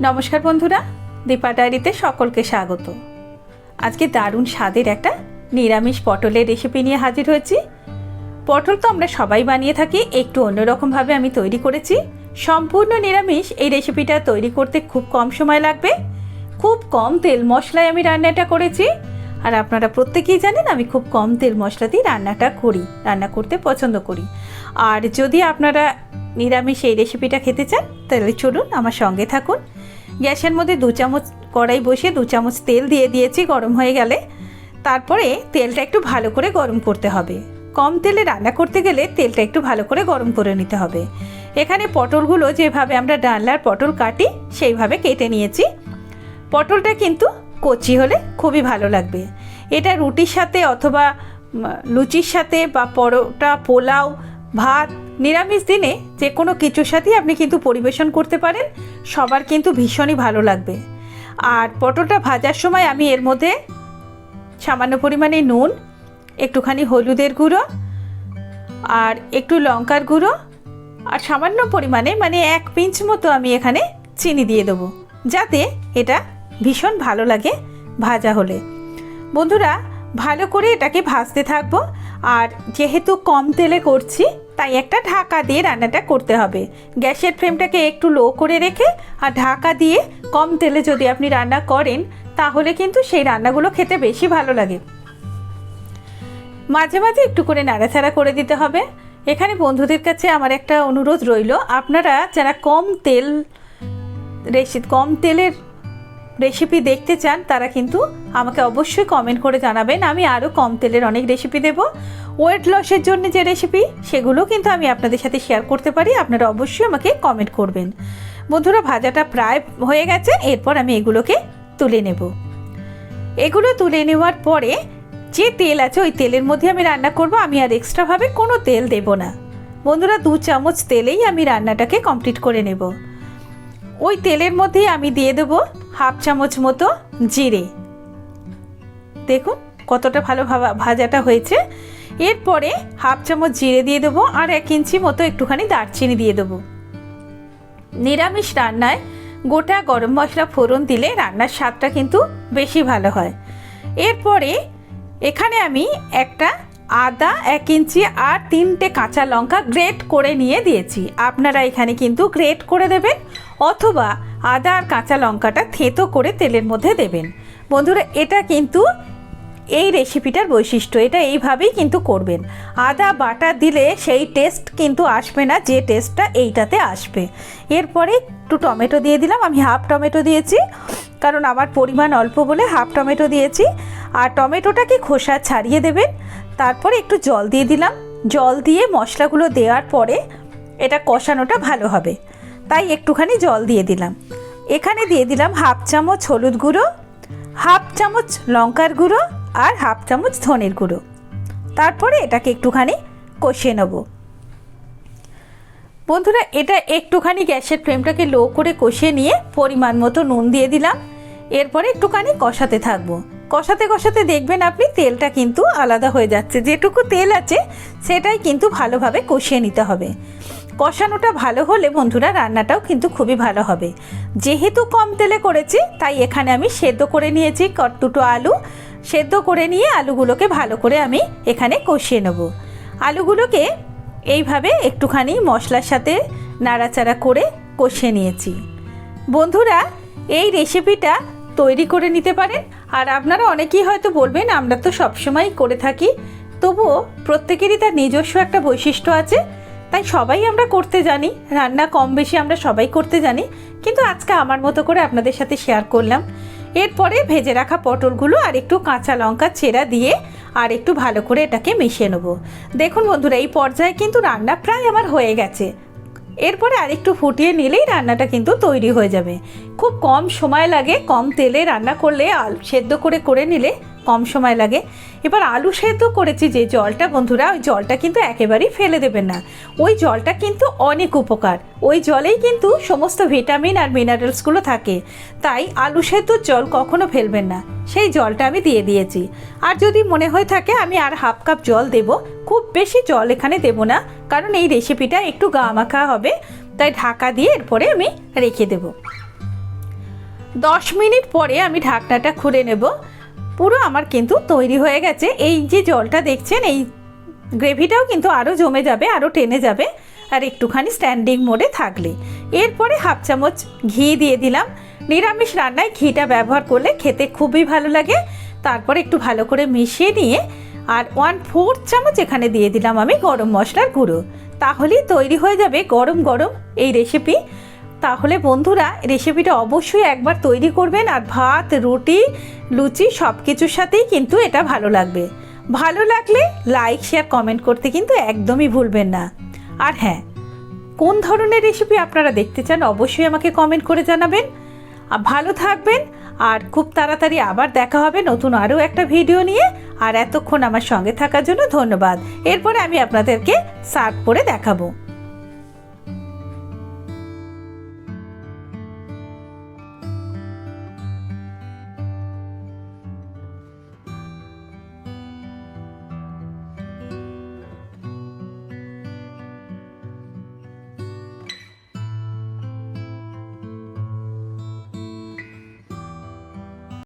নমস্কার বন্ধুরা, দীপা ডায়েরিতে সকলকে স্বাগত। আজকে দারুণ স্বাদের একটা নিরামিষ পটলের রেসিপি নিয়ে হাজির হয়েছি। পটল তো আমরা সবাই বানিয়ে থাকি, একটু অন্যরকমভাবে আমি তৈরি করেছি। সম্পূর্ণ নিরামিষ এই রেসিপিটা তৈরি করতে খুব কম সময় লাগবে। খুব কম তেল মশলায় আমি রান্নাটা করেছি। আর আপনারা প্রত্যেকেই জানেন আমি খুব কম তেল মশলা দিয়ে রান্নাটা করি, রান্না করতে পছন্দ করি। আর যদি আপনারা নিরামিষ এই রেসিপিটা খেতে চান, তাহলে চলুন আমার সঙ্গে থাকুন। গ্যাসের মধ্যে দু চামচ কড়াই বসিয়ে দু চামচ তেল দিয়ে দিয়েছি, গরম হয়ে গেলে। তারপরে তেলটা একটু ভালো করে গরম করতে হবে। কম তেলে রান্না করতে গেলে তেলটা একটু ভালো করে গরম করে নিতে হবে। এখানে পটলগুলো যেভাবে আমরা ডালনার পটল কাটি, সেইভাবে কেটে নিয়েছি। পটলটা কিন্তু কচি হলে খুবই ভালো লাগবে। এটা রুটির সাথে অথবা লুচির সাথে বা পরোটা, পোলাও, ভাত নিরামিষ দিনে যে কোনো কিছুর সাথেই আপনি কিন্তু পরিবেশন করতে পারেন। সবার কিন্তু ভীষণই ভালো লাগবে। আর পটলটা ভাজার সময় আমি এর মধ্যে সামান্য পরিমাণে নুন, একটুখানি হলুদের গুঁড়ো আর একটু লঙ্কার গুঁড়ো আর সামান্য পরিমাণে মানে এক পিঞ্চ মতো আমি এখানে চিনি দিয়ে দেবো। যাতে এটা ভীষণ ভালো লাগে ভাজা হলে। বন্ধুরা ভালো করে এটাকে ভাজতে থাকব। আর যেহেতু কম তেলে করছি, তাই একটা ঢাকা দিয়ে রান্নাটা করতে হবে। গ্যাসের ফ্লেমটাকে একটু লো করে রেখে আর ঢাকা দিয়ে কম তেলে যদি আপনি রান্না করেন, তাহলে কিন্তু সেই রান্নাগুলো খেতে বেশি ভালো লাগে। মাঝে মাঝে একটু করে নাড়াচাড়া করে দিতে হবে। এখানে বন্ধুদের কাছে আমার একটা অনুরোধ রইল, আপনারা যারা কম তেল রেসি কম তেলের রেসিপি দেখতে চান, তারা কিন্তু আমাকে অবশ্যই কমেন্ট করে জানাবেন। আমি আরও কম তেলের অনেক রেসিপি দেব। ওয়েট লসের জন্য যে রেসিপি সেগুলো কিন্তু আমি আপনাদের সাথে শেয়ার করতে পারি। আপনারা অবশ্যই আমাকে কমেন্ট করবেন। বন্ধুরা, ভাজাটা প্রায় হয়ে গেছে। এরপর আমি এগুলোকে তুলে নেব। এগুলো তুলে নেওয়ার পরে যে তেল আছে, ওই তেলের মধ্যে আমি রান্না করব। আমি আর এক্সট্রাভাবে কোনো তেল দেব না। বন্ধুরা, দু চামচ তেলেই আমি রান্নাটাকে কমপ্লিট করে নেব। ওই তেলের মধ্যেই আমি দিয়ে দেবো হাফ চামচ মতো জিরে। দেখুন কতটা ভালো ভাজাটা হয়েছে। এরপরে হাফ চামচ জিরে দিয়ে দেবো আর এক ইঞ্চি মতো একটুখানি দারচিনি দিয়ে দেবো। নিরামিষ রান্নায় গোটা গরম মশলা ফোড়ন দিলে রান্নার স্বাদটা কিন্তু বেশি ভালো হয়। এরপরে এখানে আমি একটা আদা এক ইঞ্চি আর তিনটে কাঁচা লঙ্কা গ্রেট করে নিয়ে দিয়েছি। আপনারা এখানে কিন্তু গ্রেট করে দেবেন অথবা আদা আর কাঁচা লঙ্কাটা থেতো করে তেলের মধ্যে দেবেন। বন্ধুরা, এটা কিন্তু এই রেসিপিটার বৈশিষ্ট্য। এটা এইভাবেই কিন্তু করবেন। আদা বাটা দিলে সেই টেস্ট কিন্তু আসবে না, যে টেস্টটা এইটাতে আসবে। এরপরে একটু টমেটো দিয়ে দিলাম। আমি হাফ টমেটো দিয়েছি, কারণ আমার পরিমাণ অল্প বলে হাফ টমেটো দিয়েছি। আর টমেটোটাকে খোসা ছাড়িয়ে দেবেন। তারপরে একটু জল দিয়ে দিলাম। জল দিয়ে মশলাগুলো দেওয়ার পরে এটা কষানোটা ভালো হবে। তাই একটুখানি জল দিয়ে দিলাম। এখানে দিয়ে দিলাম হাফ চামচ হলুদ গুঁড়ো, হাফ চামচ লঙ্কার গুঁড়ো আর হাফ চামচ ধনের গুঁড়ো। তারপরে এটাকে একটুখানি কষিয়ে নেব। বন্ধুরা, এটা একটুখানি গ্যাসের ফ্লেমটাকে লো করে কষিয়ে নিয়ে পরিমাণ মতো নুন দিয়ে দিলাম। এরপরে একটুখানি কষাতে থাকব। কষাতে কষাতে দেখবেন আপনি তেলটা কিন্তু আলাদা হয়ে যাচ্ছে। যেটুকু তেল আছে, সেটাই কিন্তু ভালোভাবে কষিয়ে নিতে হবে। কষানোটা ভালো হলে বন্ধুরা রান্নাটাও কিন্তু খুবই ভালো হবে। যেহেতু কম তেলে করেছি, তাই এখানে আমি সেদ্ধ করে নিয়েছি দুটো আলু। সেদ্ধ করে নিয়ে আলুগুলোকে ভালো করে আমি এখানে কষিয়ে নেব। আলুগুলোকে এইভাবে একটুখানি মশলার সাথে নাড়াচাড়া করে কষিয়ে নিয়েছি। বন্ধুরা, এই রেসিপিটা তৈরি করে নিতে পারেন। আর আপনারা অনেকেই হয়তো বলবেন, আমরা তো সবসময় করে থাকি। তবুও প্রত্যেকেরই তার নিজস্ব একটা বৈশিষ্ট্য আছে। তাই সবাই আমরা করতে জানি, রান্না কম বেশি আমরা সবাই করতে জানি, কিন্তু আজকে আমার মতো করে আপনাদের সাথে শেয়ার করলাম। এরপরে ভেজে রাখা পটলগুলো আর একটু কাঁচা লঙ্কা চেরা দিয়ে আর একটু ভালো করে এটাকে মিশিয়ে নেব। দেখুন বন্ধুরা, এই পর্যায়ে কিন্তু রান্না প্রায় আমার হয়ে গেছে। এরপরে আরেকটু ফুটিয়ে নিলেই রান্নাটা কিন্তু তৈরি হয়ে যাবে। খুব কম সময় লাগে, কম তেলে রান্না করলে, আলু সেদ্ধ করে করে নিলে কম সময় লাগে। এবার আলু সেদ্ধ করেছি যে জলটা, বন্ধুরা, ওই জলটা কিন্তু একেবারেই ফেলে দেবেন না। ওই জলটা কিন্তু অনেক উপকার। ওই জলেই কিন্তু সমস্ত ভিটামিন আর মিনারেলসগুলো থাকে। তাই আলু সেদ্ধর জল কখনো ফেলবেন না। সেই জলটা আমি দিয়ে দিয়েছি। আর যদি মনে হয়ে থাকে, আমি আর হাফ কাপ জল দেব। খুব বেশি জল এখানে দেব না, কারণ এই রেসিপিটা একটু গা মাখা হবে। তাই ঢাকা দিয়ে এরপরে আমি রেখে দেবো। দশ মিনিট পরে আমি ঢাকনাটা খুলে নেব। পুরো আমার কিন্তু তৈরি হয়ে গেছে। এই যে জলটা দেখছেন, এই গ্রেভিটাও কিন্তু আরও জমে যাবে আরও টেনে যাবে, আর একটুখানি স্ট্যান্ডিং মোডে থাকলে। এরপরে হাফ চামচ ঘি দিয়ে দিলাম। নিরামিষ রান্নায় ঘিটা ব্যবহার করলে খেতে খুবই ভালো লাগে। তারপরে একটু ভালো করে মিশিয়ে নিয়ে, আর ওয়ান ফোর্থ চামচ এখানে দিয়ে দিলাম আমি গরম মশলার গুঁড়ো। তাহলেই তৈরি হয়ে যাবে গরম গরম এই রেসিপি তাহলে বন্ধুরা রেসিপিটা অবশ্যই একবার তৈরি করবেন আর ভাত, রুটি, লুচি সব কিছুর সাথেই কিন্তু এটা ভালো লাগবে। ভালো লাগলে লাইক শেয়ার কমেন্ট করতে কিন্তু একদমই ভুলবেন না। আর হ্যাঁ কোন ধরনের রেসিপি আপনারা দেখতে চান অবশ্যই আমাকে কমেন্ট করে জানাবেন। আর ভালো থাকবেন আর খুব তাড়াতাড়ি আবার দেখা হবে নতুন আরও একটা ভিডিও নিয়ে। আর এতক্ষণ আমার সঙ্গে থাকার জন্য ধন্যবাদ। এরপরে আমি আপনাদেরকে সার্ভ করে দেখাবো।